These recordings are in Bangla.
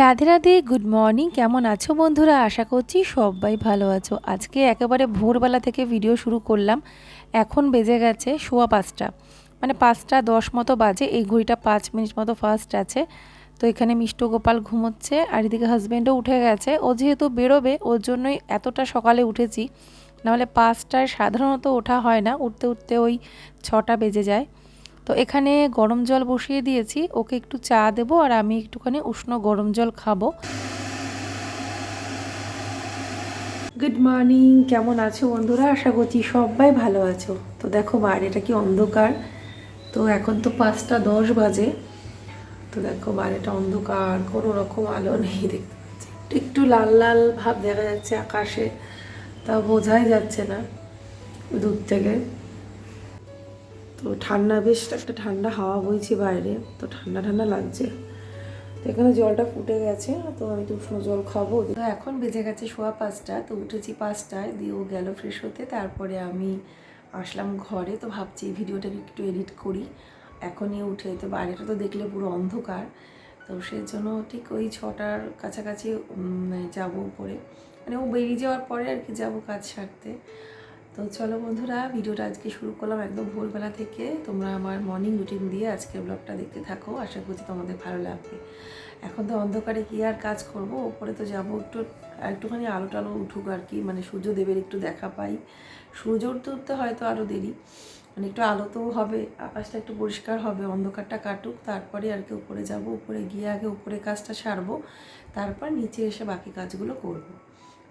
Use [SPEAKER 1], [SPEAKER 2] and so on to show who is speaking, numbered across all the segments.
[SPEAKER 1] রাধে রাধে গুড মর্নিং কেমন আছো বন্ধুরা? আশা করছি সবাই ভালো আছো। আজকে একেবারে ভোরবেলা থেকে ভিডিও শুরু করলাম। এখন বেজে গেছে সোয়া পাঁচটা। মানে পাঁচটা দশ মতো বাজে। এই ঘড়িটা পাঁচ মিনিট মতো ফার্স্ট আছে। তো এখানে মিষ্ট গোপাল ঘুমোচ্ছে আর এদিকে হাজব্যান্ডও উঠে গেছে। ও যেহেতু বেরোবে, ওর জন্যই এতটা সকালে উঠেছি। নাহলে পাঁচটায় সাধারণত ওঠা হয় না। উঠতে উঠতে ওই ছটা বেজে যায়। তো এখানে গরম জল বসিয়ে দিয়েছি। ওকে একটু চা দেবো আর আমি একটুখানি উষ্ণ গরম জল খাব। গুড মর্নিং কেমন আছো বন্ধুরা? আশা করছি সবাই ভালো আছো। তো দেখো বাইরেটা কি অন্ধকার? তো এখন তো পাঁচটা দশ বাজে। তো দেখো বাইরেটা অন্ধকার, কোনো রকম আলো নেই দেখতে পাচ্ছি। একটু একটু লাল লাল ভাব দেখা যাচ্ছে আকাশে, তা বোঝাই যাচ্ছে না। দূর থেকে। তো ঠান্ডা, বেশ একটা ঠান্ডা হাওয়া বইছে বাইরে, তো ঠান্ডা ঠান্ডা লাগছে। তো এখানে জলটা ফুটে গেছে, তো আমি তো উষ্ণ জল খাব। তো এখন বেজে গেছে শোয়া পাঁচটা, তো উঠেছি পাঁচটায়, দিয়ে ও গেল ফ্রেশ হতে, তারপরে আমি আসলাম ঘরে। তো ভাবছি এই ভিডিওটা একটু এডিট করি। এখনই উঠে, তো বাইরেটা তো দেখলে পুরো অন্ধকার। তো সেই জন্য ঠিক ওই ছটার কাছাকাছি যাব উপরে। মানে ও বেরিয়ে যাওয়ার পরে আর কি যাব কাজ সারতে। তো চলো বন্ধুরা, ভিডিওটা আজকে শুরু করলাম একদম ভোরবেলা থেকে। তোমরা আমার মর্নিং রুটিন দিয়ে আজকে ব্লগটা দেখতে থাকো, আশা করছি তোমাদের ভালো লাগবে। এখন তো অন্ধকারে কি আর কাজ করব? ওপরে তো যাব একটু, একটুখানি আলো টালো উঠুক আর কি মানে সূর্যদেবের একটু দেখা পাই। সূর্য উঠতে উঠতে হয়তো আরও দেরি মানে একটু আলো তো হবে, আকাশটা একটু পরিষ্কার হবে, অন্ধকারটা কাটুক, তারপরে আর কি উপরে যাব, উপরে গিয়ে আগে উপরে কাজটা সারবো, তারপর নিচে এসে বাকি কাজগুলো করব।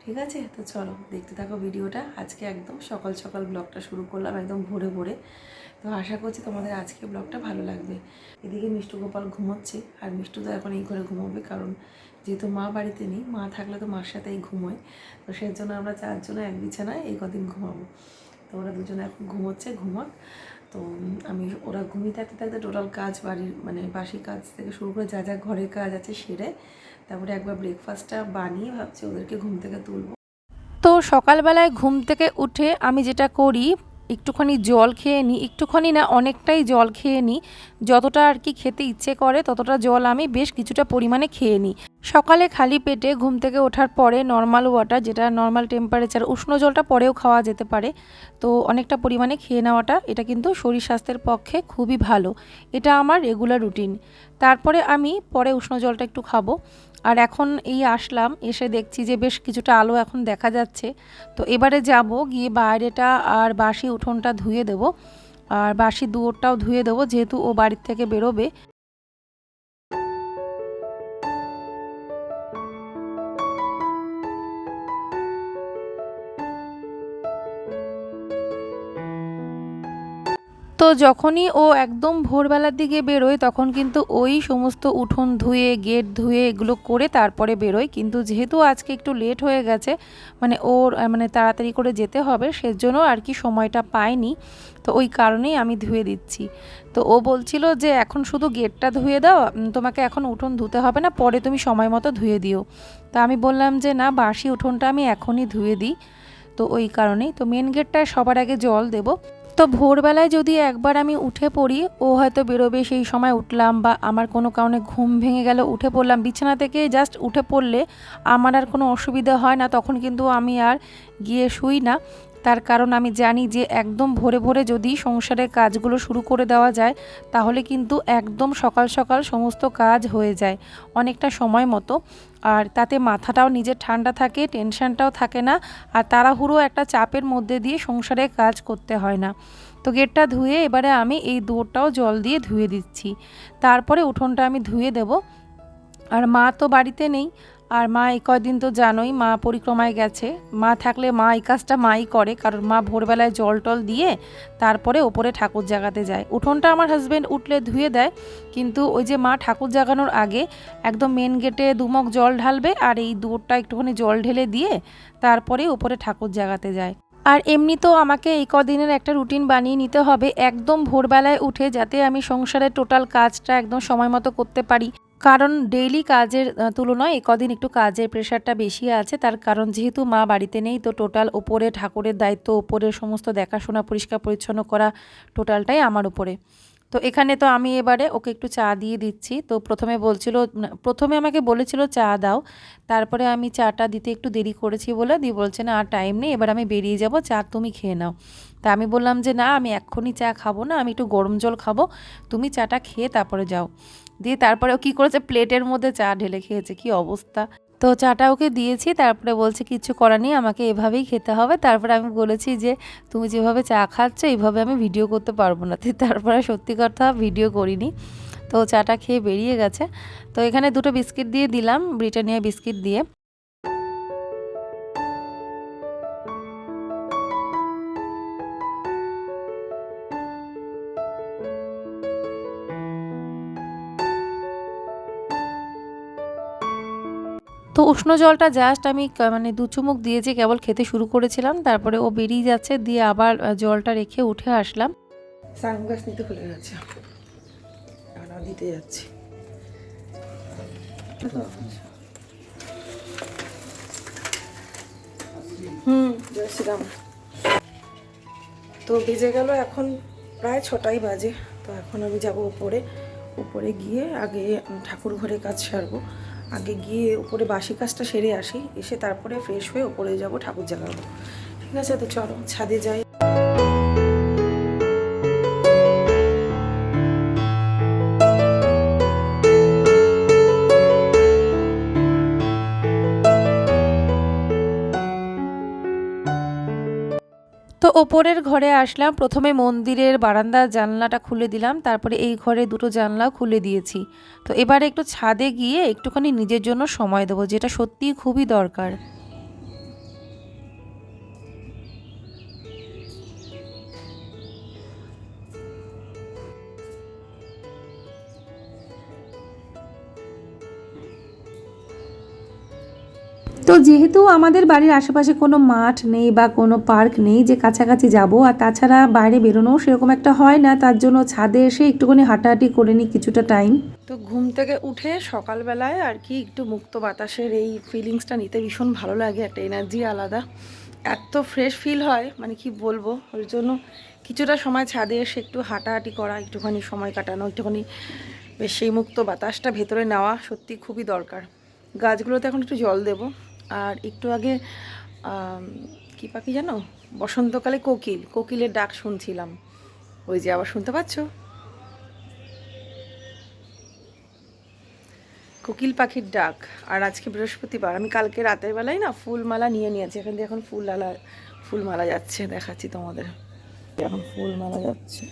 [SPEAKER 1] ঠিক আছে? তো চলো, দেখতে থাকো ভিডিওটা। আজকে একদম সকাল সকাল ব্লগটা শুরু করলাম একদম ভোরে ভোরে। তো আশা করছি তোমাদের আজকে ব্লগটা ভালো লাগবে। এদিকে মিষ্টু গোপাল ঘুমোচ্ছে, আর মিষ্টু তো এখন এই ঘরে ঘুমোবে, কারণ যেহেতু মা বাড়িতে নেই, মা থাকলে তো মার সাথেই ঘুমোয়। তো সেই জন্য আমরা চারজনে এক বিছানায় এই কদিন ঘুমাবো। তো ওরা দুজনে এখন ঘুমোচ্ছে, ঘুমাক। তো আমি ওরা ঘুমিয়ে থাকতে থাকতে টোটাল কাজ বাড়ির মানে বাসি কাজ থেকে শুরু করে যা যা ঘরের কাজ আছে সেরে তারপরে একবার ব্রেকফাস্টটা বানিয়ে ভাবছি ওদেরকে ঘুম থেকে তুলবো। তো সকালবেলায় ঘুম থেকে উঠে আমি যেটা করি, একটুখানি জল খেয়ে নিই। একটুখানি না, অনেকটাই জল খেয়ে নিই। যতটা আর কি খেতে ইচ্ছে করে, ততটা জল আমি বেশ কিছুটা পরিমাণে খেয়ে নিই। সকালে খালি পেটে ঘুম থেকে ওঠার পরে নর্মাল ওয়াটার যেটা নর্মাল টেম্পারেচার উষ্ণ জলটা পরেও খাওয়া যেতে পারে। তো অনেকটা পরিমাণে খেয়ে নেওয়াটা, এটা কিন্তু শরীর স্বাস্থ্যের পক্ষে খুবই ভালো। এটা আমার রেগুলার রুটিন তারপরে আমি পরে উষ্ণ জলটা একটু খাব। আর এখন এই আসলাম, এসে দেখছি যে বেশ কিছুটা আলো এখন দেখা যাচ্ছে। তো এবারে যাব, গিয়ে বাইরেটা আর বাসি উঠোনটা ধুয়ে দেব। আর বাসি দুয়োরটাও ধুয়ে দেবো, যেহেতু ও বাড়ির থেকে বেরোবে। তো যখনই ও একদম ভোরবেলার দিকে বেরোয়, তখন কিন্তু ওই সমস্ত উঠোন ধুয়ে, গেট ধুয়ে এগুলো করে তারপরে বেরোয়। কিন্তু যেহেতু আজকে একটু লেট হয়ে গেছে মানে ওর মানে তাড়াতাড়ি করে যেতে হবে, সেজন্য আর কি সময়টা পায়নি তো ওই কারণেই আমি ধুয়ে দিচ্ছি। তো ও বলছিল যে, এখন শুধু গেটটা ধুয়ে দাও তোমাকে এখন উঠোন ধুতে হবে না, পরে তুমি সময় মতো ধুয়ে দিও। তা আমি বললাম যে, না, বাসি উঠোনটা আমি এখনই ধুয়ে দিই। তো ওই কারণেই, তো মেন গেটটায় সবার আগে জল দেবো। তো ভোরবেলায় যদি একবার আমি উঠে পড়ি, ও হয়তো বেরোবে সেই সময় উঠলাম বা আমার কোনো কারণে ঘুম ভেঙে গেল, উঠে পড়লাম। বিছানা থেকে জাস্ট উঠে পড়লে আমার আর কোনো অসুবিধা হয় না, তখন কিন্তু আমি আর গিয়ে শুই না। তার কারণ আমি জানি যে একদম ভোরে ভোরে যদি সংসারের কাজগুলো শুরু করে দেওয়া যায়, তাহলে কিন্তু একদম সকাল সকাল সমস্ত কাজ হয়ে যায় অনেকটা সময় মতো। আর তাতে মাথাটাও নিজের ঠান্ডা থাকে, টেনশনটাও থাকে না, আর তাড়াহুড়ো একটা চাপের মধ্যে দিয়ে সংসারে কাজ করতে হয় না। তো গেটটা ধুয়ে এবারে আমি এই দুয়োরটাও জল দিয়ে ধুয়ে দিচ্ছি। তারপরে উঠোনটা আমি ধুয়ে দেব। আর মা তো বাড়িতে নেই আর মা এই কয়দিন তো জানোই, মা পরিক্রমায় গেছে। মা থাকলে মা এই কাজটা মাই করে, কারণ মা ভোরবেলায় জল টল দিয়ে তারপরে ওপরে ঠাকুর জাগাতে যায়। উঠোনটা আমার হাজব্যান্ড উঠলে ধুয়ে দেয়, কিন্তু ওই যে মা ঠাকুর জাগানোর আগে একদম মেন গেটে দুমক জল ঢালবে আর এই দুটা একটুখানি জল ঢেলে দিয়ে তারপরে ওপরে ঠাকুর জাগাতে যায়। আর এমনিতেও আমাকে এই কদিনের একটা রুটিন বানিয়ে নিতে হবে, একদম ভোরবেলায় উঠে যাতে আমি সংসারের টোটাল কাজটা একদম সময় মতো করতে পারি। কারণ ডেইলি কাজের তুলনায় এ কদিন একটু কাজের প্রেশারটা বেশি আছে। তার কারণ যেহেতু মা বাড়িতে নেই, তো টোটাল ওপরে ঠাকুরের দায়িত্ব ওপরের সমস্ত দেখাশোনা পরিষ্কার পরিচ্ছন্ন করা টোটালটাই আমার উপরে। তো এখানে তো আমি এবারে ওকে একটু চা দিয়ে দিচ্ছি। তো প্রথমে বলছিল প্রথমে আমাকে বলেছিল, চা দাও। তারপরে আমি চাটা দিতে একটু দেরি করেছি বলে দিয়ে বলছে, না, আর টাইম নেই, এবার আমি বেরিয়ে যাব, চা তুমি খেয়ে নাও। তা আমি বললাম যে, না, আমি এক্ষুনি চা খাব না, আমি একটু গরম জল খাব, তুমি চাটা খেয়ে তারপরে যাও। দিয়ে তারপরে ও কী করেছে? প্লেটের মধ্যে চা ঢেলে খেয়েছে। কি অবস্থা? তো চাটা ওকে দিয়েছি, তারপরে বলছে কিছু করা নেই, আমাকে এভাবেই খেতে হবে। তারপরে আমি বলেছি যে, তুমি যেভাবে চা খাচ্ছ, এইভাবে আমি ভিডিও করতে পারব না। তারপরে সত্যি কথা ভিডিও করিনি। তো চাটা খেয়ে বেরিয়ে গেছে। তো এখানে দুটো বিস্কিট দিয়ে দিলাম, ব্রিটানিয়া বিস্কিট দিয়ে। তো উষ্ণ জলটা জাস্ট আমি মানে দু চুমুক দিয়েছি কেবল খেতে শুরু করেছিলাম, তারপরে ও বেরিয়ে যাচ্ছে, দিয়ে আবার জলটা রেখে উঠে আসলাম। সানগ্লাস নিতে ভুলে গেছে। দিতে যাচ্ছি। হুম জয় তো বেজে গেল এখন প্রায় ছটাই বাজে। তো এখন আমি যাব উপরে। উপরে গিয়ে আগে ঠাকুর ঘরে কাজ সারবো। আগে গিয়ে উপরে বাসি কাজটা সেরে আসি, এসে তারপরে ফ্রেশ হয়ে উপরে যাব ঠাকুর জাগাবো ঠিক আছে, তো চলো, ছাদে যাই। ওপরের ঘরে আসলাম। প্রথমে মন্দিরের বারান্দার জানলাটা খুলে দিলাম। তারপরে এই ঘরে দুটো জানলাও খুলে দিয়েছি। তো এবারে একটু ছাদে গিয়ে একটুখানি নিজের জন্য সময় দেবো, যেটা সত্যিই খুবই দরকার। তো যেহেতু আমাদের বাড়ির আশেপাশে কোনো মাঠ নেই বা কোনো পার্ক নেই যে কাছাকাছি যাব, আর তাছাড়া বাইরে বেরোনোও সেরকম একটা হয় না, তার জন্য ছাদে এসে একটুখানি হাঁটাহাঁটি করে নিই কিছুটা টাইম তো ঘুম থেকে উঠে সকালবেলায় আর কি একটু মুক্ত বাতাসের এই ফিলিংসটা নিতে ভীষণ ভালো লাগে, একটা এনার্জি আলাদা। এত ফ্রেশ ফিল হয় মানে কি বলব? ওই জন্য কিছুটা সময় ছাদে এসে একটু হাঁটাহাঁটি করা, একটুখানি সময় কাটানো, একটুখানি বেশ সেই মুক্ত বাতাসটা ভেতরে নেওয়া সত্যি খুবই দরকার। গাছগুলোতে এখন একটু জল দেব। আর একটু আগে কি পাখি জানো? বসন্তকালে কোকিল, কোকিলের ডাক শুনছিলাম। ওই যে আবার শুনতে পাচ্ছ? কোকিল পাখির ডাক। আর আজকে বৃহস্পতিবার, আমি কালকে রাতের বেলায় না ফুলমালা নিয়ে নিয়েছি। এখান দিয়ে এখন ফুলমালা ফুলমালা যাচ্ছে, দেখাচ্ছি তোমাদের। এখন ফুলমালা যাচ্ছে।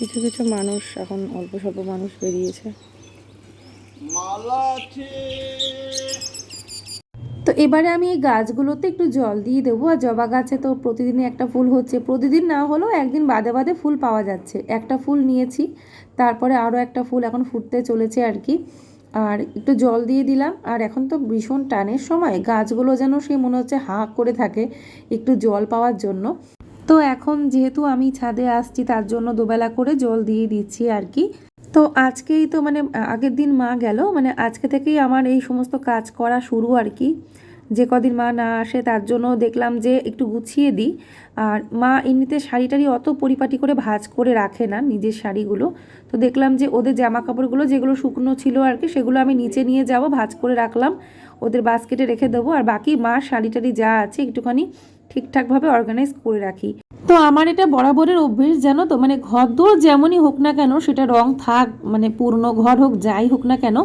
[SPEAKER 1] কিছু কিছু মানুষ এখন অল্প স্বল্প মানুষ বেরিয়েছে। তো এবারে আমি এই গাছগুলোতে একটু জল দিয়ে দেবো আর জবা গাছে তো প্রতিদিনই একটা ফুল হচ্ছে। প্রতিদিন না হলেও একদিন বাদে বাদে ফুল পাওয়া যাচ্ছে। একটা ফুল নিয়েছি তারপরে আরও একটা ফুল এখন ফুটতে চলেছে আর কি। আর একটু জল দিয়ে দিলাম আর এখন তো ভীষণ টানের সময়। গাছগুলো যেন সে মনে হচ্ছে হাঁ করে থাকে একটু জল পাওয়ার জন্য। তো এখন যেহেতু আমি ছাদে আসছি, তার জন্য দুবেলা করে জল দিয়ে দিচ্ছি আর কি। তো আজকেই তো মানে আগের দিন মা গেল মানে আজকে থেকেই আমার এই সমস্ত কাজ করা শুরু আর কি। যে কদিন মা না আসে, তার জন্য দেখলাম যে একটু গুছিয়ে দিই। আর মা এমনিতে শাড়ি টাড়ি অত পরিপাটি করে ভাজ করে রাখে না নিজের শাড়িগুলো। তো দেখলাম যে ওদের জামা কাপড়গুলো যেগুলো শুকনো ছিল আর কি, সেগুলো আমি নিচে নিয়ে যাব, ভাজ করে রাখলাম। ওদের বাস্কেটে রেখে দেবো আর বাকি মা শাড়ি টাড়ি যা আছে একটুখানি ঠিকঠাকভাবে অর্গানাইজ করে রাখি। তো আমার এটা বরাবরের অভ্যেস জানো তো? মানে ঘর যেমনই হোক না কেন, সেটা রং থাক মানে পুরনো ঘর হোক, যাই হোক না কেন,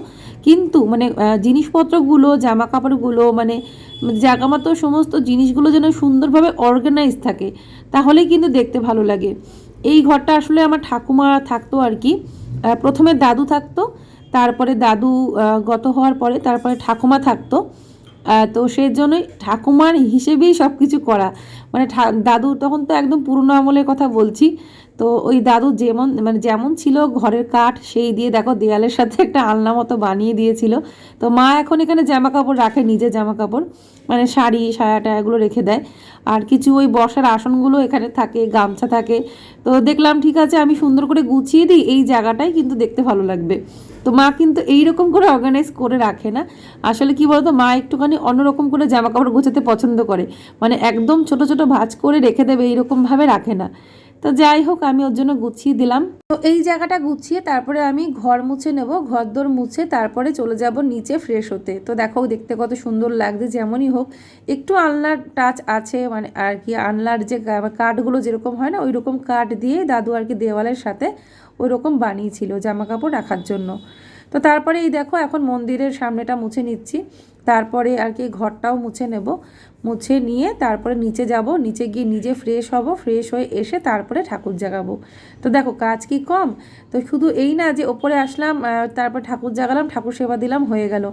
[SPEAKER 1] কিন্তু মানে জিনিসপত্রগুলো জামা কাপড়গুলো মানে জাগা মতো সমস্ত জিনিসগুলো যেন সুন্দরভাবে অর্গানাইজ থাকে তাহলে কিন্তু দেখতে ভালো লাগে। এই ঘরটা আসলে আমার ঠাকুমা থাকতো আর কি। প্রথমে দাদু থাকতো তারপরে দাদু গত হওয়ার পরে তারপরে ঠাকুমা থাকতো। তো সেই জন্যই ঠাকুমার হিসেবেই সব কিছু করা। মানে দাদু তখন তো একদম পুরনো আমলের কথা বলছি। তো ওই দাদু যেমন মানে যেমন ছিল ঘরের কাঠ, সেই দিয়ে দেখো দেয়ালের সাথে একটা আলনা মতো বানিয়ে দিয়েছিল। তো মা এখন এখানে জামা কাপড় রাখে নিজের জামা কাপড় মানে শাড়ি, সায়া টায়াগুলো রেখে দেয়। আর কিছু ওই বসার আসনগুলো এখানে থাকে, গামছা থাকে। তো দেখলাম ঠিক আছে, আমি সুন্দর করে গুছিয়ে দিই এই জায়গাটাই, কিন্তু দেখতে ভালো লাগবে। তো মা কিন্তু এইরকম করে অর্গানাইজ করে রাখে না। আসলে কি বলতো, মা একটুখানি অন্যরকম করে জামা কাপড় গোছাতে পছন্দ করে। মানে একদম ছোট ছোট ভাঁজ করে রেখে দেবে, এইরকমভাবে রাখে না। তো যাই হোক, আমি ওর জন্য গুছিয়ে দিলাম। তো এই জায়গাটা গুছিয়ে তারপরে আমি ঘর মুছে নেব, ঘর দোর মুছে তারপরে চলে যাব নিচে ফ্রেশ হতে। তো দেখো, দেখতে কত সুন্দর লাগছে, যেমনই হোক। একটু আনলার টাচ আছে মানে আর কি আনলার যে কাঠগুলো যেরকম হয় না ওই রকম কাঠ দিয়ে দাদু আর কি দেওয়ালের সাথে ওই রকম বানিয়েছিল জামা কাপড় রাখার জন্য। তো তারপরে এই দেখো, এখন মন্দিরের সামনেটা মুছে নিচ্ছি। তারপরে আর কি ঘরটাও মুছে নেব। মুছে নিয়ে তারপরে নিচে যাব, নিচে গিয়ে নিজে ফ্রেশ হব ফ্রেশ হয়ে এসে তারপরে ঠাকুর জাগাবো। তো দেখো কাজ কি কম? তো শুধু এই না যে ওপরে আসলাম তারপর ঠাকুর জাগালাম, ঠাকুর সেবা দিলাম, হয়ে গেল।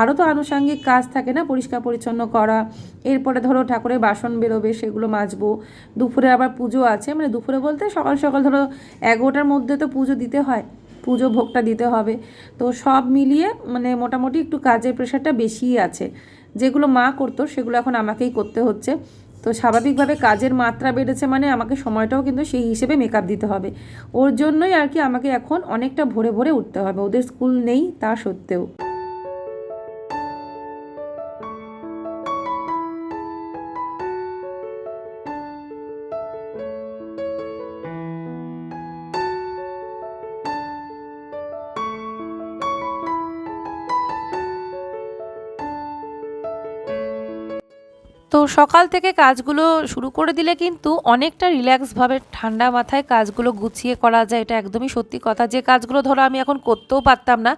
[SPEAKER 1] আরও তো আনুষাঙ্গিক কাজ থাকে না, পরিষ্কার পরিচ্ছন্ন করা। এরপরে ধরো ঠাকুরের বাসন বেরোবে, সেগুলো মাজবো। দুপুরে আবার পুজো আছে মানে দুপুরে বলতে সকাল সকাল ধরো এগারোটার মধ্যে তো পুজো দিতে হয়, পুজো ভোগটা দিতে হবে। তো সব মিলিয়ে মানে মোটামুটি একটু কাজের প্রেশারটা বেশিই আছে। যেগুলো মা করতো, সেগুলো এখন আমাকেই করতে হচ্ছে। তো স্বাভাবিকভাবে কাজের মাত্রা বেড়েছে মানে আমাকে সময়টাও কিন্তু সেই হিসেবে মেকআপ দিতে হবে। ওর জন্যই আর কি আমাকে এখন অনেকটা ভোরে ভরে উঠতে হবে। ওদের স্কুল নেই তা সত্ত্বেও। সকাল থেকে কাজগুলো শুরু করে দিলে কিন্তু অনেকটা রিল্যাক্সভাবে ঠান্ডা মাথায় কাজগুলো গুছিয়ে করা যায়, এটা একদমই সত্যি কথা। যে কাজগুলো ধরো আমি এখন করতেও পারতাম না,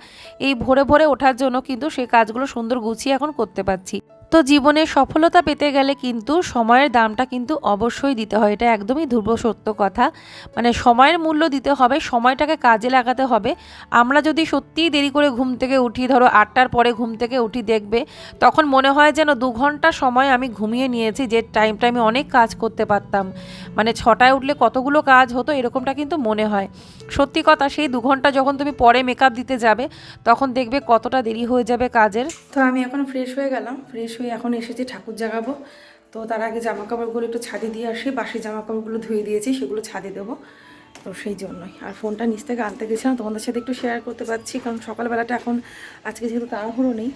[SPEAKER 1] এই ভোরে ভোরে ওঠার জন্য কিন্তু সেই কাজগুলো সুন্দর গুছিয়ে এখন করতে পারছি। তো জীবনে সফলতা পেতে গেলে কিন্তু সময়ের দামটা কিন্তু অবশ্যই দিতে হয়। এটা একদমই ধ্রুব সত্য কথা। মানে সময়ের মূল্য দিতে হবে, সময়টাকে কাজে লাগাতে হবে। আমরা যদি সত্যিই দেরি করে ঘুম থেকে উঠি, ধরো আটটার পরে ঘুম থেকে উঠি দেখবে, তখন মনে হয় যেন দু ঘণ্টা সময় আমি ঘুমিয়ে নিয়েছি, যে টাইমটা আমি অনেক কাজ করতে পারতাম। মানে ছটায় উঠলে কতগুলো কাজ হতো, এরকমটা কিন্তু মনে হয়। সত্যি কথা, সেই দু ঘণ্টা যখন তুমি পরে মেকআপ দিতে যাবে, তখন দেখবে কতটা দেরি হয়ে যাবে কাজের। তো আমি এখন ফ্রেশ হয়ে গেলাম। ফ্রেশ হয়ে এখন এসেছি ঠাকুর জাগাবো। তো তার আগে জামা কাপড়গুলো একটু ছাদে দিয়ে আসি, বাসি জামা কাপড়গুলো ধুয়ে দিয়েছি, সেগুলো ছাদে দেবো। তো সেই জন্যই। আর ফোনটা নিচ থেকে আনতে গেছিলাম, তোমাদের সাথে একটু শেয়ার করতে পারছি, কারণ সকালবেলাটা এখন আজকে যেহেতু তাড়াহুড়ো নেই।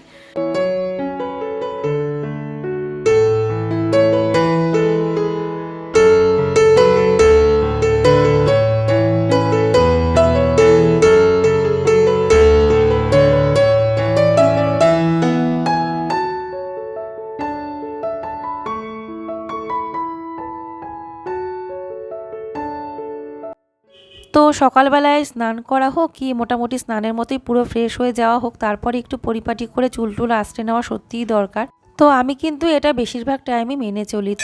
[SPEAKER 1] সকালবেলায় স্নান করা হোক কি মোটামুটি স্নানের মতোই পুরো ফ্রেশ হয়ে যাওয়া হোক, তারপরে একটু পরিপাটি করে চুল টুল আশ্রে নেওয়া সত্যিই দরকার। তো আমি কিন্তু এটা বেশিরভাগ টাইমই মেনে চলি।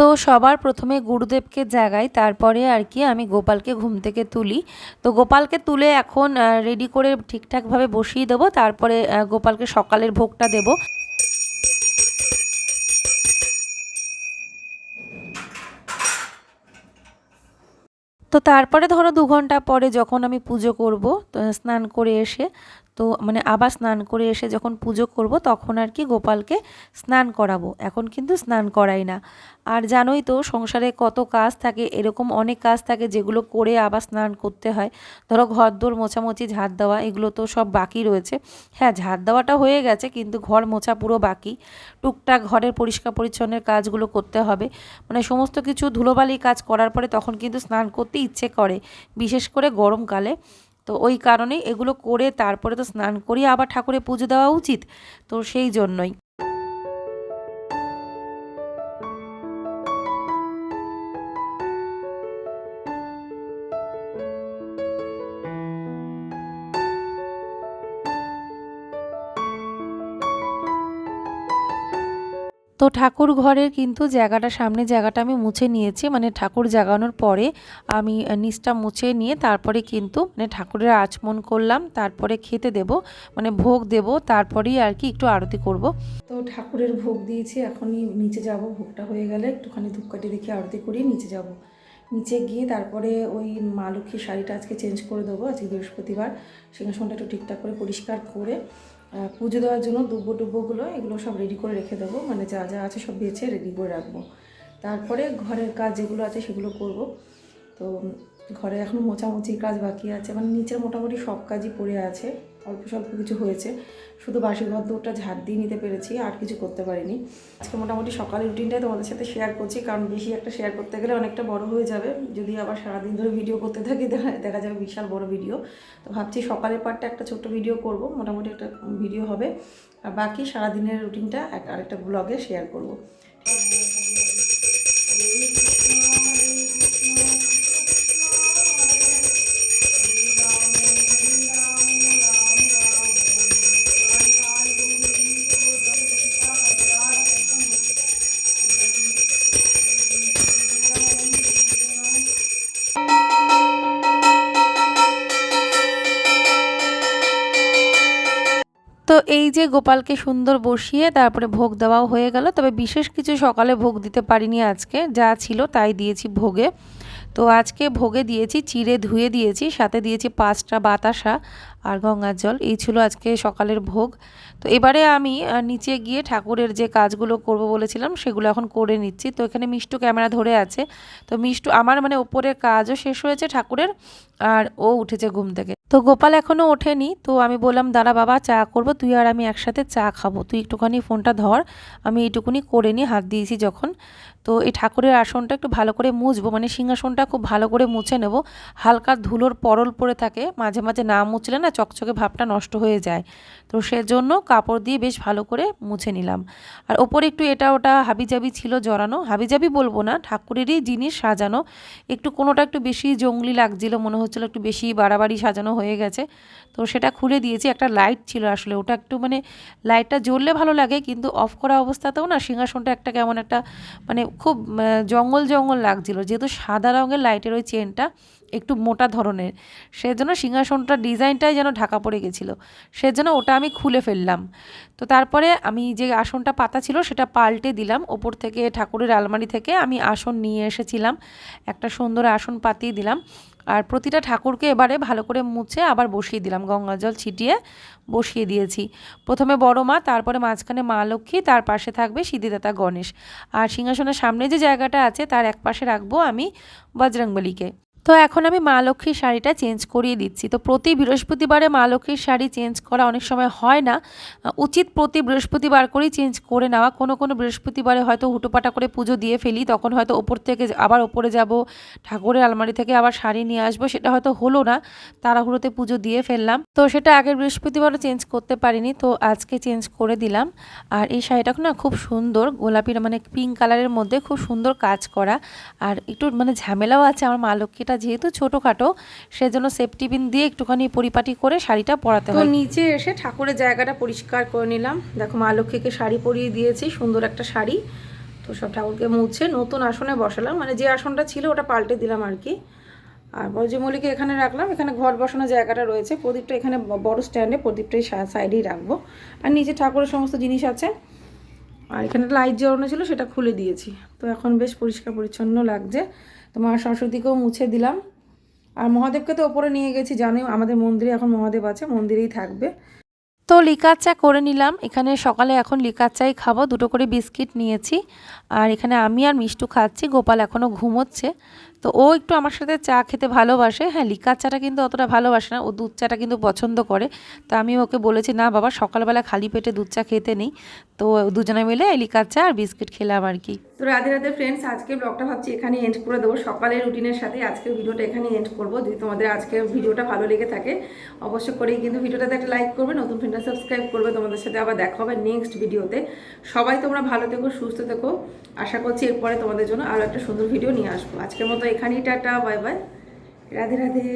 [SPEAKER 1] তো সবার প্রথমে গুরুদেবকে জাগাই, তারপরে আর কি আমি গোপালকে ঘুম থেকে তুলি। তো গোপালকে তুলে এখন রেডি করে ঠিকঠাকভাবে বসিয়ে দেবো, তারপরে গোপালকে সকালের ভোগটা দেবো। তো তারপরে ধরো দু ঘণ্টা পরে যখন আমি পুজো করব, তো স্নান করে এসে তো মানে আবার স্নান করে এসে যখন পুজো করব, তখন আর কি গোপালকে স্নান করাবো। এখন কিন্তু স্নান করাই না। আর জানোই তো সংসারে কত কাজ থাকে, এরকম অনেক কাজ থাকে যেগুলো করে আবার স্নান করতে হয়। ধরো ঘর দোর মোছামুছি, ঝাড় দেওয়া, এগুলো তো সব বাকি রয়েছে। হ্যাঁ ঝাড় দেওয়াটা হয়ে গেছে, কিন্তু ঘর মোছা পুরো বাকি। টুকটাক ঘরের পরিষ্কার পরিচ্ছন্নের কাজগুলো করতে হবে। মানে সমস্ত কিছু ধুলোবালি কাজ করার পরে তখন কিন্তু স্নান করতে ইচ্ছে করে, বিশেষ করে গরমকালে। তো ওই কারণে এগুলো করে তারপরে তো স্নান করিয়ে আবার ঠাকুরে পুজো দেওয়া উচিত, তো সেই জন্যই। তো ঠাকুর ঘরের কিন্তু জায়গাটা সামনে জায়গাটা আমি মুছে নিয়েছি। মানে ঠাকুর জাগানোর পরে আমি নিচটা মুছে নিয়ে তারপরে কিন্তু মানে ঠাকুরের আচমন করলাম, তারপরে খেতে দেব মানে ভোগ দেব, তারপরেই আর কি একটু আরতি করব। তো ঠাকুরের ভোগ দিয়েছি, এখনই নিচে যাব, ভোগটা হয়ে গেলে একটুখানি ধূপকাঠি দেখে আরতি করিয়ে নিচে যাব।
[SPEAKER 2] নিচে গিয়ে তারপরে ওই মা লক্ষ্মীর শাড়িটা আজকে চেঞ্জ করে দেবো, আজকে বৃহস্পতিবার। সিংহাসনটা একটু ঠিকঠাক করে পরিষ্কার করে পুজো দেওয়ার জন্য দুব্বো টুব্বোগুলো এগুলো সব রেডি করে রেখে দেবো। মানে যা যা আছে সব বেছে রেডি করে রাখব। তারপরে ঘরের কাজ যেগুলো আছে সেগুলো করব। তো ঘরে এখন মোছামুছির কাজ বাকি আছে। মানে নিচের মোটামুটি সব কাজই পড়ে আছে। অল্প স্বল্প কিছু হয়েছে। শুধু বাসি ঘর ঝাড় দিয়ে নিতে পেরেছি, আর কিছু করতে পারিনি। আজকে মোটামুটি সকালের রুটিনটাই তোমাদের সাথে শেয়ার করছি, কারণ বেশি একটা শেয়ার করতে গেলে অনেকটা বড় হয়ে যাবে। যদি আবার সারাদিন ধরে ভিডিও করতে থাকি দেখা যাবে বিশাল বড় ভিডিও তো ভাবছি সকালের পার্টটা একটা ছোট্ট ভিডিও করব, মোটামুটি একটা ভিডিও হবে। আর বাকি সারাদিনের রুটিনটা এক আরেকটা ব্লগে শেয়ার করব।
[SPEAKER 1] তো এই যে গোপালকে সুন্দর বসিয়ে তারপরে ভোগ দেওয়াও হয়ে গেল, তবে বিশেষ কিছু সকালে ভোগ দিতে পারিনি আজকে। যা ছিল তাই দিয়েছি ভোগে। তো আজকে ভোগে দিয়েছি, চিড়ে ধুয়ে দিয়েছি, সাথে দিয়েছি পাঁচটা বাতাসা আর গঙ্গার জল। এই ছিল আজকে সকালের ভোগ। তো এবারে আমি নিচে গিয়ে ঠাকুরের যে কাজগুলো করব বলেছিলাম, সেগুলো এখন করে নিচ্ছি। তো এখানে মিষ্টু ক্যামেরা ধরে আছে। তো মিষ্টু, আমার মানে ওপরের কাজও শেষ হয়েছে ঠাকুরের, আর ও উঠেছে ঘুম থেকে। তো গোপাল এখনও ওঠেনি। তো আমি বললাম, দাঁড়া বাবা, চা করব, তুই আর আমি একসাথে চা খাব। তুই একটুখানি ফোনটা ধর, আমি এইটুকুনি করে নিই হাত দিয়েছি যখন। তো এই ঠাকুরের আসনটা একটু ভালো করে মুছবো মানে সিংহাসনটা খুব ভালো করে মুছে নেব। হালকা ধুলোর পরল পড়ে থাকে, মাঝে মাঝে না মুছলে না চকচকে ভাবটা নষ্ট হয়ে যায়। তো সেজন্য কাপড় দিয়ে বেশ ভালো করে মুছে নিলাম। আর ওপরে একটু এটা ওটা হাবিজাবি ছিল জড়ানো, হাবিজাবি বলব না, ঠাকুরেরই জিনিস সাজানো। একটু কোনোটা একটু বেশি জঙ্গলি লাগছিল, মনে হচ্ছিল একটু বেশি বাড়াবাড়ি সাজানো হয়ে গেছে। তো সেটা খুলে দিয়েছি, একটা লাইট ছিল আসলে, ওটা একটু মানে লাইটটা জ্বললে ভালো লাগে, কিন্তু অফ করা অবস্থাতেও না সিংহাসনটা একটা কেমন একটা মানে খুব জঙ্গল জঙ্গল লাগছিল। যেহেতু সাদা রঙের লাইটের ওই চেনটা একটু মোটা ধরনের, সেজন্য সিংহাসনটার ডিজাইনটাই যেন ঢাকা পড়ে গেছিল। সেজন্য ওটা আমি খুলে ফেললাম। তো তারপরে আমি যে আসনটা পাতা ছিল সেটা পাল্টে দিলাম। ওপর থেকে ঠাকুরের আলমারি থেকে আমি আসন নিয়ে এসেছিলাম। একটা সুন্দর আসন পাতিয়ে দিলাম। আর প্রতিটা ঠাকুরকে এবারে ভালো করে মুছে আবার বসিয়ে দিলাম, গঙ্গা জল ছিটিয়ে বসিয়ে দিয়েছি। প্রথমে বড় মা, তারপরে মাঝখানে মা লক্ষ্মী, তার পাশে থাকবে সিদ্ধিদাতা গণেশ। আর সিংহাসনের সামনে যে জায়গাটা আছে, তার এক পাশে রাখব আমি বজরংবলীকে। তো এখন আমি মা লক্ষ্মীর শাড়িটা চেঞ্জ করিয়ে দিচ্ছি। তো প্রতি বৃহস্পতিবারে মা লক্ষ্মীর শাড়ি চেঞ্জ করা অনেক সময় হয় না। উচিত প্রতি বৃহস্পতিবার করেই চেঞ্জ করে নেওয়া। কোনো কোনো বৃহস্পতিবারে হয়তো হুটোপাটা করে পুজো দিয়ে ফেলি, তখন হয়তো ওপর থেকে আবার ওপরে যাব, ঠাকুরের আলমারি থেকে আবার শাড়ি নিয়ে আসব, সেটা হয়তো হলো না। তাড়াহুড়োতে পুজো দিয়ে ফেললাম। তো সেটা আগের বৃহস্পতিবারও চেঞ্জ করতে পারিনি, তো আজকে চেঞ্জ করে দিলাম। আর এই শাড়িটা না খুব সুন্দর গোলাপির মানে পিঙ্ক কালারের মধ্যে খুব সুন্দর কাজ করা। আর একটু মানে ঝামেলাও আছে আমার মা লক্ষ্মীটা যেহেতু ছোটোখাটো সেজন্য সেফটি পিন দিয়ে একটুখানি পরিপাটি করে শাড়িটা পরাতে হয়।
[SPEAKER 2] নিচে এসে ঠাকুরের জায়গাটা পরিষ্কার করে নিলাম। দেখো মা লক্ষ্মীকে শাড়ি পরিয়ে দিয়েছি সুন্দর একটা শাড়ি। তো সব ঠাকুরকে মুছে নতুন আসনে বসালাম। মানে যে আসনটা ছিল ওটা পাল্টে দিলাম আর কি। আর বজ্রমল্লিকে এখানে রাখলাম। এখানে ঘর বসানোর জায়গাটা রয়েছে। প্রদীপটা এখানে বড় স্ট্যান্ডে প্রদীপটাই সাইডেই রাখব। আর নিচে ঠাকুরের সমস্ত জিনিস আছে। আর এখানে লাইট জ্বালানো ছিল সেটা খুলে দিয়েছি। তো এখন বেশ পরিষ্কার পরিচ্ছন্ন লাগছে। তো মা সরস্বতীকেও মুছে দিলাম। আর মহাদেবকে তো ওপরে নিয়ে গেছি, জানোই আমাদের মন্দিরে এখন মহাদেব আছে, মন্দিরেই থাকবে।
[SPEAKER 1] তো লিকার চা করে নিলাম। এখানে সকালে এখন লিকার চাই খাব, দুটো করে বিস্কিট নিয়েছি। আর এখানে আমি আর মিষ্টু খাচ্ছি, গোপাল এখনও ঘুমোচ্ছে। তো ও একটু আমার সাথে চা খেতে ভালোবাসে। হ্যাঁ লিকার চাটা কিন্তু অতটা ভালোবাসে না, ও দুধ চাটা কিন্তু পছন্দ করে। তো আমি ওকে বলেছি, না বাবা, সকালবেলা খালি পেটে দুধ চা খেতে নেই। তো দুজনে মিলে লিকার চা আর বিস্কিট খেলাম আর কি।
[SPEAKER 2] তো রাধে রাধে ফ্রেন্ডস আজকে ব্লগটা ভাবছি এখানে এন্ড করে দেবো। সকালের রুটিনের সাথে আজকের ভিডিওটা এখানে এন্ড করব। যদি তোমাদের আজকের ভিডিওটা ভালো লেগে থাকে, অবশ্যই করেই কিন্তু ভিডিওটাতে একটা লাইক করবে, নতুন ফ্রেন্ডরা সাবস্ক্রাইব করবে। তোমাদের সাথে আবার দেখা হবে নেক্সট ভিডিওতে। সবাই তোমরা ভালো থেকো, সুস্থ থেকো। আশা করছি এরপরে তোমাদের জন্য আরও একটা সুন্দর ভিডিও নিয়ে আসব। আজকের মতো এখানেই tata bye bye. Radhe Radhe.